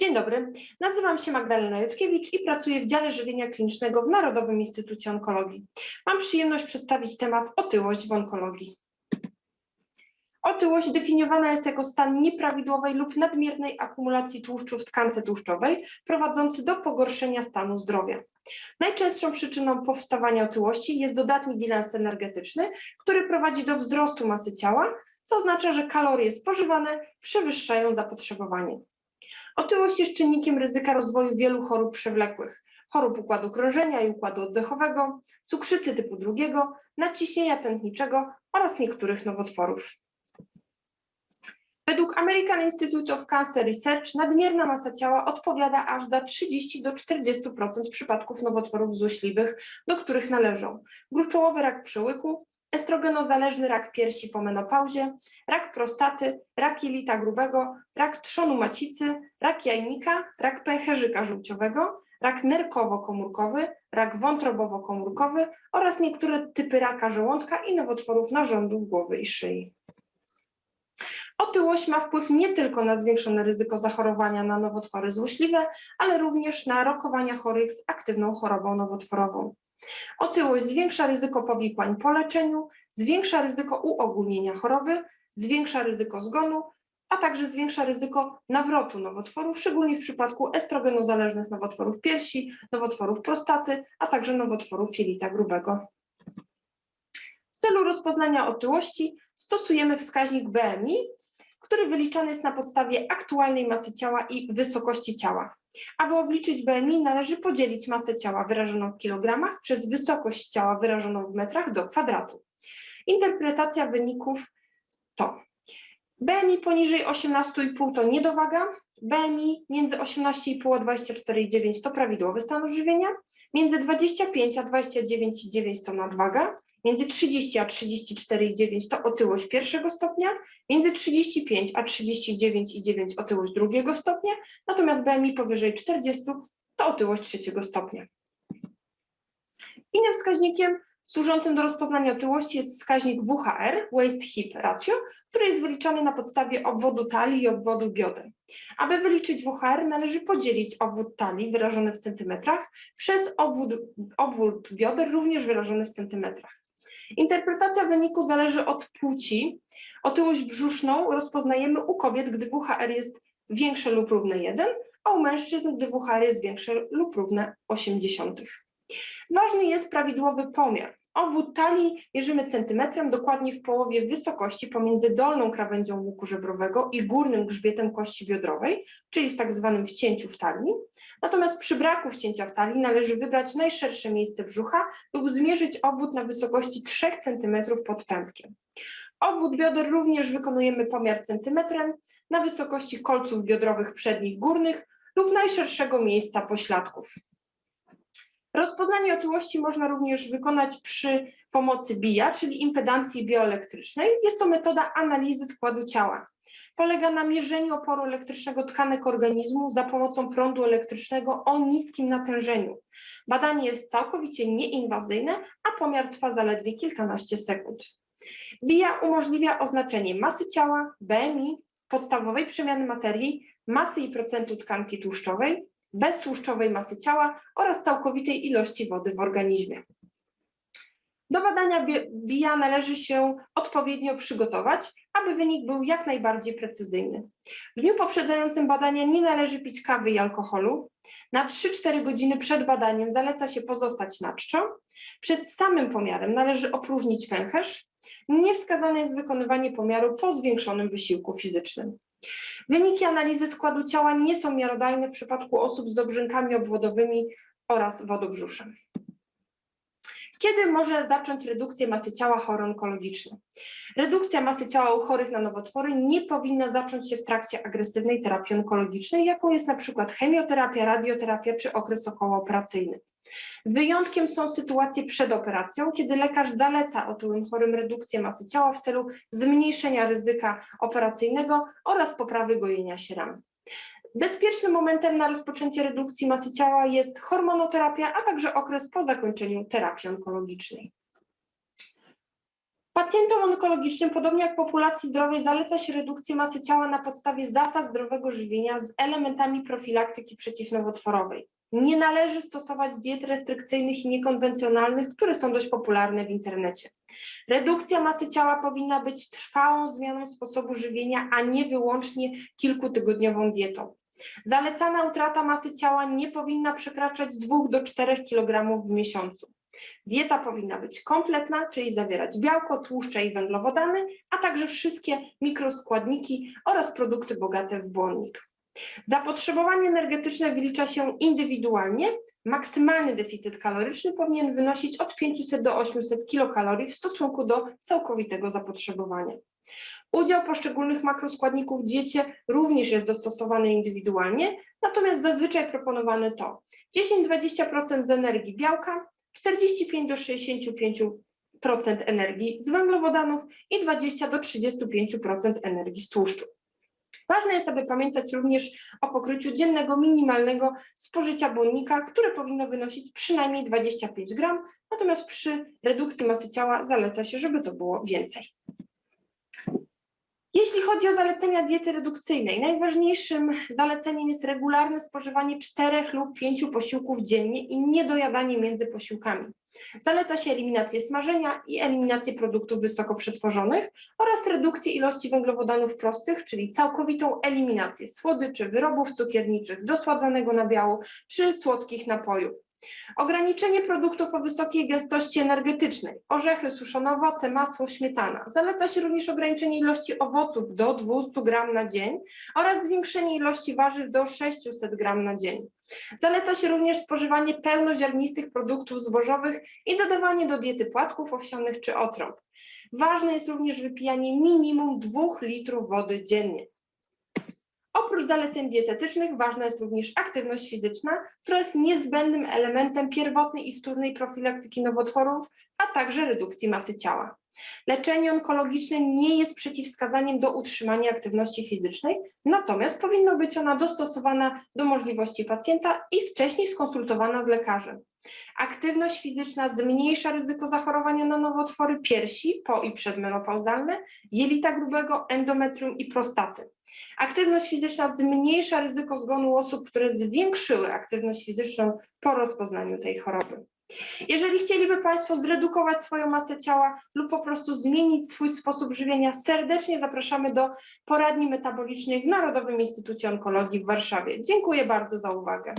Dzień dobry, nazywam się Magdalena Jotkiewicz i pracuję w dziale żywienia klinicznego w Narodowym Instytucie Onkologii. Mam przyjemność przedstawić temat otyłość w onkologii. Otyłość definiowana jest jako stan nieprawidłowej lub nadmiernej akumulacji tłuszczu w tkance tłuszczowej, prowadzący do pogorszenia stanu zdrowia. Najczęstszą przyczyną powstawania otyłości jest dodatni bilans energetyczny, który prowadzi do wzrostu masy ciała, co oznacza, że kalorie spożywane przewyższają zapotrzebowanie. Otyłość jest czynnikiem ryzyka rozwoju wielu chorób przewlekłych, chorób układu krążenia i układu oddechowego, cukrzycy typu drugiego, nadciśnienia tętniczego oraz niektórych nowotworów. Według American Institute of Cancer Research nadmierna masa ciała odpowiada aż za 30 do 40% przypadków nowotworów złośliwych, do których należą gruczołowy rak przełyku, estrogenozależny rak piersi po menopauzie, rak prostaty, rak jelita grubego, rak trzonu macicy, rak jajnika, rak pęcherzyka żółciowego, rak nerkowo-komórkowy, rak wątrobowo-komórkowy oraz niektóre typy raka żołądka i nowotworów narządów głowy i szyi. Otyłość ma wpływ nie tylko na zwiększone ryzyko zachorowania na nowotwory złośliwe, ale również na rokowania chorych z aktywną chorobą nowotworową. Otyłość zwiększa ryzyko powikłań po leczeniu, zwiększa ryzyko uogólnienia choroby, zwiększa ryzyko zgonu, a także zwiększa ryzyko nawrotu nowotworów, szczególnie w przypadku estrogenozależnych nowotworów piersi, nowotworów prostaty, a także nowotworów jelita grubego. W celu rozpoznania otyłości stosujemy wskaźnik BMI, który wyliczany jest na podstawie aktualnej masy ciała i wysokości ciała. Aby obliczyć BMI, należy podzielić masę ciała wyrażoną w kilogramach przez wysokość ciała wyrażoną w metrach do kwadratu. Interpretacja wyników to BMI poniżej 18,5 to niedowaga, BMI między 18,5 a 24,9 to prawidłowy stan odżywienia, między 25 a 29,9 to nadwaga, między 30 a 34,9 to otyłość pierwszego stopnia, między 35 a 39,9 otyłość drugiego stopnia, natomiast BMI powyżej 40 to otyłość trzeciego stopnia. Innym wskaźnikiem służącym do rozpoznania otyłości jest wskaźnik WHR, Waist Hip Ratio, który jest wyliczany na podstawie obwodu talii i obwodu bioder. Aby wyliczyć WHR należy podzielić obwód talii wyrażony w centymetrach przez obwód, obwód bioder również wyrażony w centymetrach. Interpretacja wyniku zależy od płci. Otyłość brzuszną rozpoznajemy u kobiet, gdy WHR jest większe lub równe 1, a u mężczyzn, gdy WHR jest większe lub równe 80. Ważny jest prawidłowy pomiar. Obwód talii mierzymy centymetrem dokładnie w połowie wysokości pomiędzy dolną krawędzią łuku żebrowego i górnym grzbietem kości biodrowej, czyli w tak zwanym wcięciu w talii. Natomiast przy braku wcięcia w talii należy wybrać najszersze miejsce brzucha lub zmierzyć obwód na wysokości 3 cm pod pępkiem. Obwód bioder również wykonujemy pomiar centymetrem na wysokości kolców biodrowych przednich górnych lub najszerszego miejsca pośladków. Rozpoznanie otyłości można również wykonać przy pomocy BIA, czyli impedancji bioelektrycznej. Jest to metoda analizy składu ciała. Polega na mierzeniu oporu elektrycznego tkanek organizmu za pomocą prądu elektrycznego o niskim natężeniu. Badanie jest całkowicie nieinwazyjne, a pomiar trwa zaledwie kilkanaście sekund. BIA umożliwia oznaczenie masy ciała, BMI, podstawowej przemiany materii, masy i procentu tkanki tłuszczowej, beztłuszczowej masy ciała oraz całkowitej ilości wody w organizmie. Do badania BIA należy się odpowiednio przygotować, aby wynik był jak najbardziej precyzyjny. W dniu poprzedzającym badania nie należy pić kawy i alkoholu. Na 3-4 godziny przed badaniem zaleca się pozostać na czczo. Przed samym pomiarem należy opróżnić pęcherz. Niewskazane jest wykonywanie pomiaru po zwiększonym wysiłku fizycznym. Wyniki analizy składu ciała nie są miarodajne w przypadku osób z obrzynkami obwodowymi oraz wodobrzuszem. Kiedy może zacząć redukcję masy ciała chory onkologiczne? Redukcja masy ciała u chorych na nowotwory nie powinna zacząć się w trakcie agresywnej terapii onkologicznej, jaką jest na przykład chemioterapia, radioterapia czy okres okołooperacyjny. Wyjątkiem są sytuacje przed operacją, kiedy lekarz zaleca otyłym chorym redukcję masy ciała w celu zmniejszenia ryzyka operacyjnego oraz poprawy gojenia się ran. Bezpiecznym momentem na rozpoczęcie redukcji masy ciała jest hormonoterapia, a także okres po zakończeniu terapii onkologicznej. Pacjentom onkologicznym, podobnie jak populacji zdrowej, zaleca się redukcję masy ciała na podstawie zasad zdrowego żywienia z elementami profilaktyki przeciwnowotworowej. Nie należy stosować diet restrykcyjnych i niekonwencjonalnych, które są dość popularne w internecie. Redukcja masy ciała powinna być trwałą zmianą sposobu żywienia, a nie wyłącznie kilkutygodniową dietą. Zalecana utrata masy ciała nie powinna przekraczać 2 do 4 kg w miesiącu. Dieta powinna być kompletna, czyli zawierać białko, tłuszcze i węglowodany, a także wszystkie mikroskładniki oraz produkty bogate w błonnik. Zapotrzebowanie energetyczne wylicza się indywidualnie. Maksymalny deficyt kaloryczny powinien wynosić od 500 do 800 kilokalorii w stosunku do całkowitego zapotrzebowania. Udział poszczególnych makroskładników w diecie również jest dostosowany indywidualnie, natomiast zazwyczaj proponowane to 10-20% z energii białka, 45 do 65% energii z węglowodanów i 20 do 35% energii z tłuszczu. Ważne jest, aby pamiętać również o pokryciu dziennego minimalnego spożycia błonnika, które powinno wynosić przynajmniej 25 gram, natomiast przy redukcji masy ciała zaleca się, żeby to było więcej. Chodzi o zalecenia diety redukcyjnej, najważniejszym zaleceniem jest regularne spożywanie czterech lub pięciu posiłków dziennie i niedojadanie między posiłkami. Zaleca się eliminację smażenia i eliminację produktów wysoko przetworzonych oraz redukcję ilości węglowodanów prostych, czyli całkowitą eliminację słodyczy, wyrobów cukierniczych, dosładzanego nabiału czy słodkich napojów. Ograniczenie produktów o wysokiej gęstości energetycznej, orzechy, suszone owoce, masło, śmietana. Zaleca się również ograniczenie ilości owoców do 200 gram na dzień oraz zwiększenie ilości warzyw do 600 gram na dzień. Zaleca się również spożywanie pełnoziarnistych produktów zbożowych i dodawanie do diety płatków owsianych czy otrąb. Ważne jest również wypijanie minimum 2 litrów wody dziennie. Oprócz zaleceń dietetycznych ważna jest również aktywność fizyczna, która jest niezbędnym elementem pierwotnej i wtórnej profilaktyki nowotworów, a także redukcji masy ciała. Leczenie onkologiczne nie jest przeciwwskazaniem do utrzymania aktywności fizycznej, natomiast powinno być ona dostosowana do możliwości pacjenta i wcześniej skonsultowana z lekarzem. Aktywność fizyczna zmniejsza ryzyko zachorowania na nowotwory piersi po i przedmenopauzalne, jelita grubego, endometrium i prostaty. Aktywność fizyczna zmniejsza ryzyko zgonu osób, które zwiększyły aktywność fizyczną po rozpoznaniu tej choroby. Jeżeli chcieliby Państwo zredukować swoją masę ciała lub po prostu zmienić swój sposób żywienia, serdecznie zapraszamy do poradni metabolicznej w Narodowym Instytucie Onkologii w Warszawie. Dziękuję bardzo za uwagę.